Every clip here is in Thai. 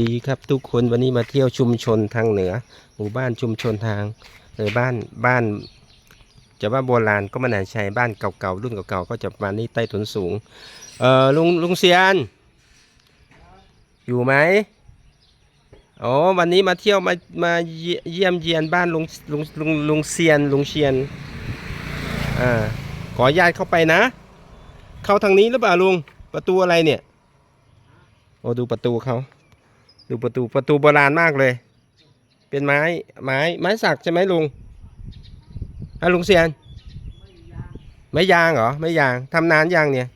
ดีครับทุกคนวันนี้มาเที่ยวชุมชนทางเหนือ หมู่บ้านชุมชนทางเออบ้านบ้าน จะว่าโบราณก็ม่น่าใช่บ้านเก่าๆรุ่นเก่าๆก็จะประมาณนี้ใต้ถุนสูงเออลุงลุงเซียน อยู่ไหมอ๋อวันนี้มาเที่ยวมามาเยี่ยเยี่ยมเยียนบ้านลุงลุงลุงลุงเซียนลุงเชียนอ่าขออนุญาตเข้าไปนะ เข้าทางนี้หรือเปล่าลุงประตูอะไรเนี่ยโอ้ดูประตูเขา ดูประตูประตูโบราณมากเลย เป็นไม้ไม้ไม้สักใช่ไหมลุงฮะลุงเซียน ไม้ยางเหรอ ไม้ยางทำนานยังเนี่ย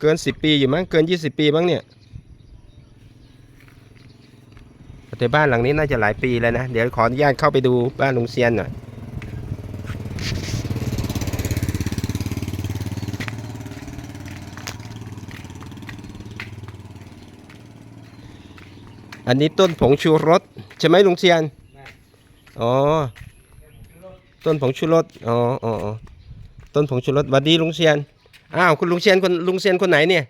เกินสิบปีอยู่มั้ง เกินยี่สิบปีมั้งเนี่ยแต่บ้านหลังนี้น่าจะหลายปีแล้วนะ เดี๋ยวขออนุญาตเข้าไปดูบ้านลุงเซียนหน่อย อันนี้ต้นผงชูรสใช่ไหมลุงเซียน อ๋อ ต้นผงชูรส อ๋ออ๋ออ๋อต้นผงชูรสหวัดดีลุงเซียน อ้าวคุณลุงเซียนคนลุงเซียนคนไหนเนี่ย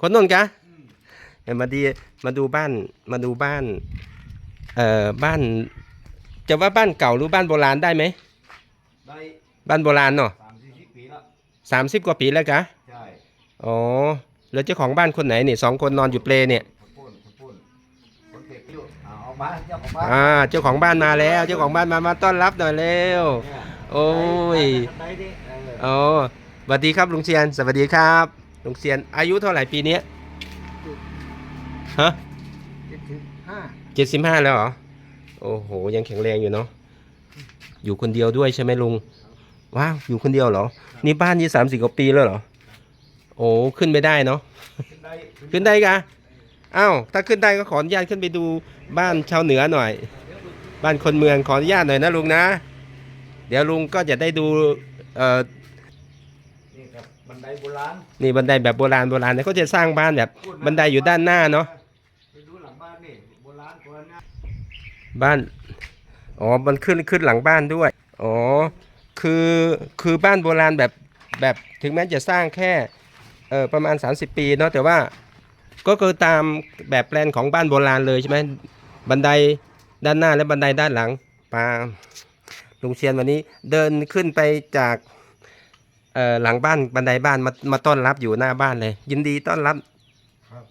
คนโน้นกะเอ้ยมาดีมาดูบ้านมาดูบ้าน เอ่อบ้าน จะว่าบ้านเก่าหรือบ้านโบราณได้ไหม ได้บ้านโบราณเนาะสามสี่สิบปีแล้วสามสิบกว่าปีแล้วกะ ใช่ อ๋อ แล้วเจ้าของบ้านคนไหนเนี่ยสองคนนอนอยู่เปลเนี่ย เอาออกมาเจ้าของบ้านอ่าเจ้าของบ้านมาแล้ว เจ้าของบ้านมามาต้อนรับหน่อยเร็วเนี่ยโอ้ยได้ดิเอออ๋อสวัสดีครับลุงเซียนสวัสดีครับลุงเซียนอายุเท่าไหร่ปีเนี้ยฮะเจ็ดสิบห้าเจ็ดสิบห้าแล้วเหรอโอ้โหยังแข็งแรงอยู่เนาะอยู่คนเดียวด้วยใช่ไหมลุงว้าวอยู่คนเดียวเหรอ นี่บ้านยี่สามสิบกว่าปีแล้วเหรอโอ้ขึ้นไม่ได้เนาะขึ้นได้ขึ้นได้กะ อ้าวถ้าขึ้นได้ก็ขออนุญาตขึ้นไปดูบ้านชาวเหนือหน่อย บ้านคนเมืองขออนุญาตหน่อยนะลุงนะ เดี๋ยวลุงก็จะได้ดูเอ่อนี่ครับบันไดโบราณนี่บันไดแบบโบราณโบราณเนี่ยเขาจะสร้างบ้านแบบบันไดอยู่ด้านหน้าเนาะไปดูหลังบ้านนี่โบราณกว่านะบ้านอ๋อมันขึ้นขึ้นหลังบ้านด้วยอ๋อคือคือบ้านโบราณแบบแบบถึงแม้จะสร้างแค่เออประมาณ 30 ปีเนาะแต่ว่า ก็คือตามแบบแปลนของบ้านโบราณเลยใช่ไหมบันไดด้านหน้าและบันไดด้านหลังปาลุงเชียนวันนี้เดินขึ้นไปจากเอ่อหลังบ้านบันไดบ้านมามาต้อนรับอยู่หน้าบ้านเลย ยินดีต้อนรับครับ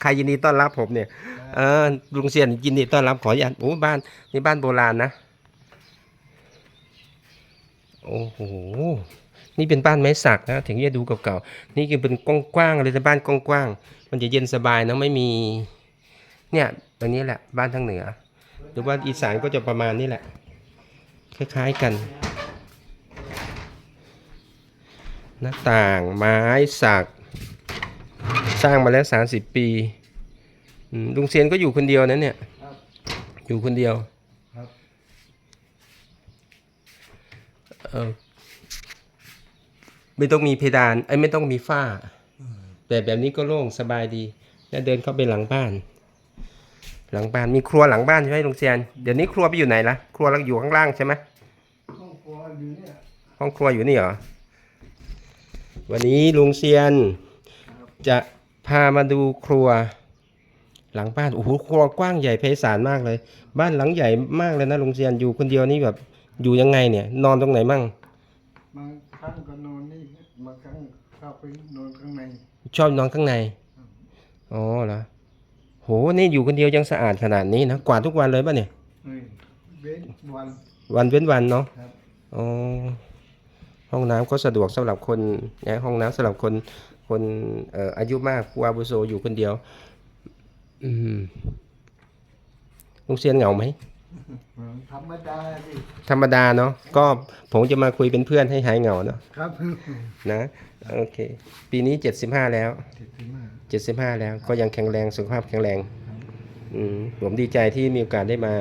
ใครยินดีต้อนรับผมเนี่ยเออลุงเซียนยินดีต้อนรับขออนุญาตโอ้บ้านนี่บ้านโบราณนะโอ้โห นี่เป็นบ้านไม้สักนะถึงจะดูเก่าๆนี่คือเป็นกว้างๆเลยแต่บ้านกว้างๆมันจะเย็นสบายนะไม่มี เนี่ยอันนี้แหละบ้านทางเหนือ หรือว่าอีสานก็จะประมาณนี้แหละ คล้ายๆกัน หน้าต่างไม้สัก สร้างมาแล้วสามสิบปีอืมลุงเซียนก็อยู่คนเดียวนะเนี่ยครับอยู่คนเดียวครับเออ ไม่ต้องมีเพดานไอ้ยไม่ต้องมีฝ้า แต่แบบนี้ก็โล่งสบายดี แล้วเดินเข้าไปหลังบ้าน หลังบ้านมีครัวหลังบ้านใช่ไหมลุงเซียนเดี๋ยวนี้ครัวไปอยู่ไหนล่ะครัวเราอยู่ข้างล่างใช่ไหมห้องครัวอยู่เนี่ยห้องครัวอยู่นี่เหรอวันนี้ลุงเซียนจะพามาดูครัว หลังบ้านโอ้โหครัวกว้างใหญ่ไพศาลมากเลย บ้านหลังใหญ่มากเลยนะลุงเซียนอยู่คนเดียวนี่แบบอยู่ยังไงเนี่ย นอนตรงไหนมั่ง บางครั้งก็นอนนี่บางครั้งเข้าไปนอนข้างในชอบนอนข้างใน อ๋อเหรอ โห นี่อยู่คนเดียวยังสะอาดขนาดนี้นะ กวาดทุกวันเลยป่ะเนี่ย เฮ้ยเว้นวัน วันเว้นวันเนาะครับ อ๋อ ห้องน้ำก็สะดวกสำหรับคนนะห้องน้ำสำหรับคน คนเอ่ออายุมากผู้อาวุโสอยู่คนเดียว อืมลุงเซียนเหงาไหม ธรรมดาสิธรรมดาเนาะก็ผมจะมาคุยเป็นเพื่อนให้หายเหงาเนาะครับนะโอเค ปีนี้75แล้วติดที่มา75แล้วก็ยังแข็งแรงสุขภาพแข็งแรงอืมผมดีใจที่มีโอกาสได้มา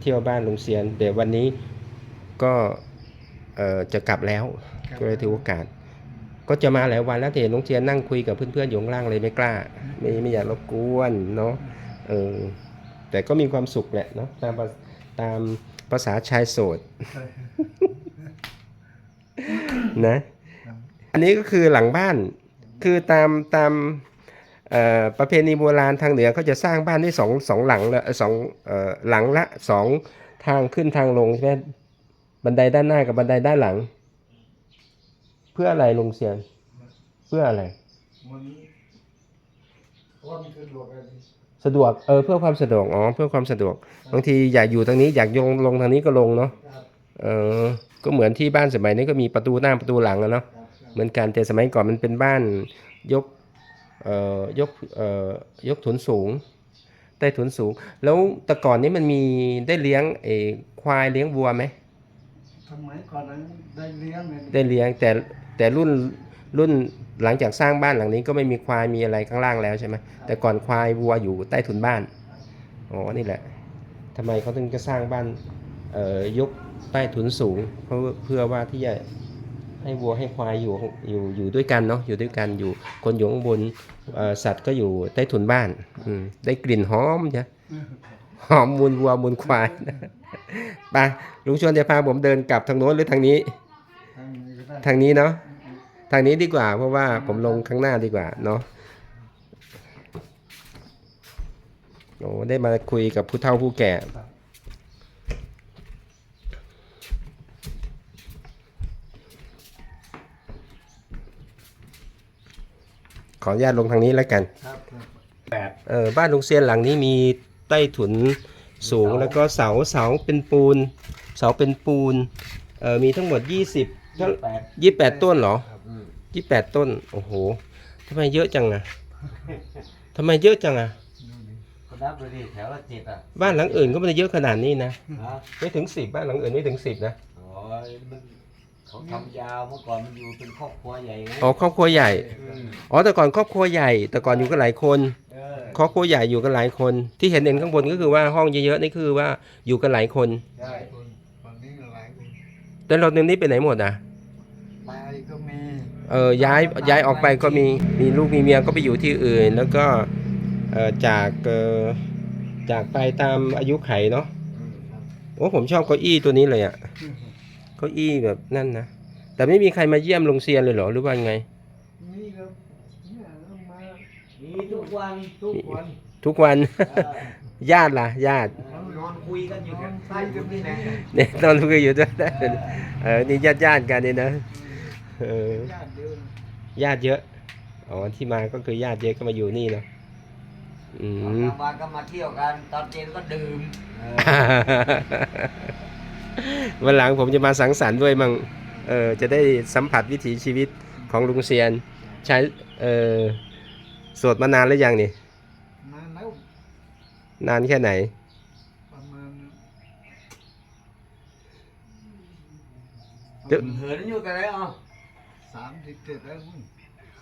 เที่ยวบ้านลุงเซียนแต่วันนี้ก็เอ่อจะกลับแล้ว ก็เลยถือโอกาส ก็จะมาหลายวันแล้วแต่เห็นลุงเซียนนั่งคุยกับเพื่อนๆอยู่ข้างล่างเลยไม่กล้า ไม่ไม่อยากรบกวนเนาะเออแต่ก็มีความสุขแหละเนาะตามภา ตามภาษาชายโสดนะ อันนี้ก็คือหลังบ้าน คือตามตามเอ่อประเพณีโบราณทางเหนือเขาจะสร้างบ้านได้สองสองหลังละเอ่อสองเอ่อหลังละสองทางขึ้นทางลงใช่ไหมบันไดด้านหน้ากับบันไดด้านหลัง เพื่ออะไรลุงเซียน เพื่ออะไรมันความสะดวกอะไร สะดวกเออเพื่อความสะดวกอ๋อเพื่อความสะดวกบางทีอยากอยู่ทางนี้อยากยงลงทางนี้ก็ลงเนาะครับเออก็เหมือนที่บ้านสมัยนี้ก็มีประตูหน้าประตูหลังอะเนาะครับครับเหมือนกันแต่สมัยก่อนมันเป็นบ้านยกเอ่อยกเอ่อยกถุนสูงใต้ถุนสูง แล้วแต่ก่อนนี้มันมีได้เลี้ยงเออควายเลี้ยงวัวไหมสมัยก่อนนั้นได้เลี้ยงเลยได้เลี้ยงแต่แต่รุ่น รุ่นหลังจากสร้างบ้านหลังนี้ก็ไม่มีควายมีอะไรข้างล่างแล้วใช่ไหมแต่ก่อนควายวัวอยู่ใต้ถุนบ้านอ๋อนี่แหละทำไมเขาถึงจะสร้างบ้านเอ่อยกใต้ถุนสูง เพราะเพื่อว่าที่จะให้วัวให้ควายอยู่อยู่อยู่ด้วยกันเนาะอยู่ด้วยกันอยู่คนอยู่ข้างบนเอ่อสัตว์ก็อยู่ใต้ถุนบ้านอืมได้กลิ่นหอมจ้ะหอมมูลวัวมูลควายไปลุงชวนจะพาผมเดินกลับทางโน้นหรือทางนี้ ทางนี้ก็ได้ทางนี้เนาะ ทางนี้ดีกว่า เพราะว่าผมลงข้างหน้าดีกว่าเนาะโอ้ได้มาคุยกับผู้เฒ่าผู้แก่ขออนุญาตลงทางนี้แล้วกันครับครับแปดเออบ้านลุงเซียนหลังนี้มีใต้ถุนสูงเสาแล้วก็เสาเสาเป็นปูน เสาเป็นปูนเออมีทั้งหมด 20เท่าแปดยี่แปดต้นเหรออืม ยี่แปดต้น โอ้โหทำไมเยอะจังอะทำไมเยอะจังอะดูดิก็นับดูดิแถวละเจ็ดอะบ้านหลังอื่นก็ไม่ได้เยอะขนาดนี้นะฮะไม่ถึงสิบบ้านหลังอื่นไม่ถึงสิบนะโอ้ยมันเขาทำยาวเมื่อก่อนมันอยู่เป็นครอบครัวใหญ่ไงอ๋อครอบครัวใหญ่อืมอ๋อแต่ก่อนครอบครัวใหญ่ แต่ก่อนอยู่กันหลายคนเออครอบครัวใหญ่อยู่กันหลายคน ที่เห็นเห็นข้างบนก็คือว่าห้องเยอะๆนี่คือว่าอยู่กันหลายคน ใช่คนตอนนี้ก็หลายคนแต่เราเดี๋ยวนี้ไปไหนหมดอะตายก็มี เออย้ายย้ายออกไปก็มีมีลูกมีเมียก็ไปอยู่ที่อื่น แล้วก็เออจากเออจากไปตามอายุไขเนาะอืมครับโอ้ผมชอบเก้าอี้ตัวนี้เลยอะ่ะเก้าอี้แบบนั่นนะแต่ไม่มีใครมาเยี่ยมลุงเซียนเลยเหรอหรือว่าไงนี่ครับเนี่ยเอามามีทุกวันทุกวันทุกวันเออญาติล่ะญาติเรานอนคุยกันอยู่ใต้ถุนนี่แหละเนี่ยตอนคุยอยู่ด้วยเออนี่ญาติญาติกันนี่นะ เออญาติเยอะนะญาติเยอะ อ๋อ ที่มาก็คือญาติเยอะก็มาอยู่นี่เนาะ อืตอนมกลางวันก็มาเที่ยวกัน ตอนเย็นก็ดื่มเออวันหลังผมจะมาสังสรรค์ด้วยมั่ง เออ จะได้สัมผัสวิถีชีวิตของลุงเซียน ใช้ เออโสดมานานหรือยังนี่ นานแล้วนานแค่ไหน ประมาณเดี๋ยว เหินอยู่กันเลยอะ สามสิบเจ็ดแล้วมึง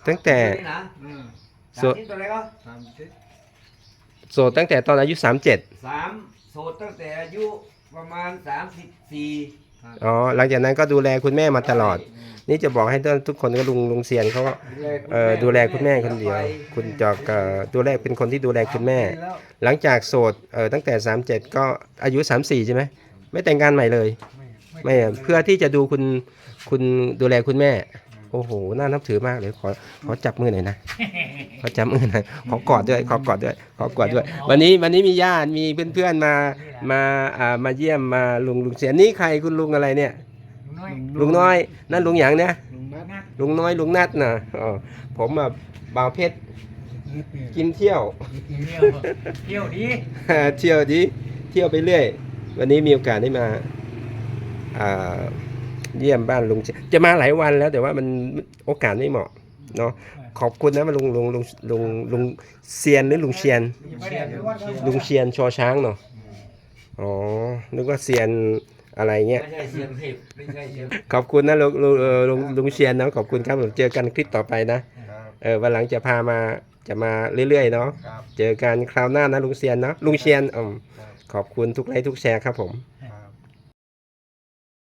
ตั้งแต่นี่นะเออสามที่ตัวอะไรก็สามสิบโสดตั้งแต่ตอนอายุ 37สามโสดตั้งแต่อายุประมาณสามสิบสี่อ๋อหลังจากนั้นก็ดูแลคุณแม่มาตลอด นี่จะบอกให้ทุกคนก็ลุงลุงเซียนเขาก็เอ่อดูแลคุณแม่คนเดียว คุณจอกเอ่อดูแลเป็นคนที่ดูแลคุณแม่ แล้วหลังจากโสดเอ่อตั้งแต่ 37 ก็อายุ 34 ใช่ไหมไม่แต่งงานใหม่เลย ไม่ไม่เพื่อที่จะดูคุณคุณดูแลคุณแม่ โอ้โหน่านับถือมากเลยขอขอจับมือหน่อยนะขอจับมือหน่อยขอกอดด้วยขอกอดด้วยขอกอดด้วย วันนี้วันนี้มีญาติมีเพื่อนๆมามาอ่ามาเยี่ยมมาลุงลุงเสียนี่ใครคุณลุงอะไรเนี่ย ลุงน้อยนั่นลุงหยางเนี่ยลุงนัทลุงน้อยลุงนัดนะอ๋อผมอะบ่าวเพชรกินเที่ยว เที่ยวดีเที่ยวดีเที่ยวไปเรื่อย วันนี้มีโอกาสได้มาอ่า เยี่ยมบ้านลุงเชียนจะมาหลายวันแล้วแต่ว่ามันโอกาสไม่เหมาะเนาะขอบคุณนะมาลุงลุงลุงลุงลุงเซียนหรือลุงเชียน ลุงเชียนชอช้างเนาะอ๋อนึกว่าเซียนอะไรเงี้ยไม่ใช่เสียงทิพย์ไม่ใช่เสียงขอบคุณนะลุงลุงเอ่อลุงลุงเชียนนะขอบคุณครับผมเจอกันคลิปต่อไปนะเออวันหลังจะพามาจะมาเรื่อยๆเนาะครับเจอกันคราวหน้านะลุงเชียนเนาะลุงเชียนอืมขอบคุณทุกไลค์ทุกแชร์ครับผม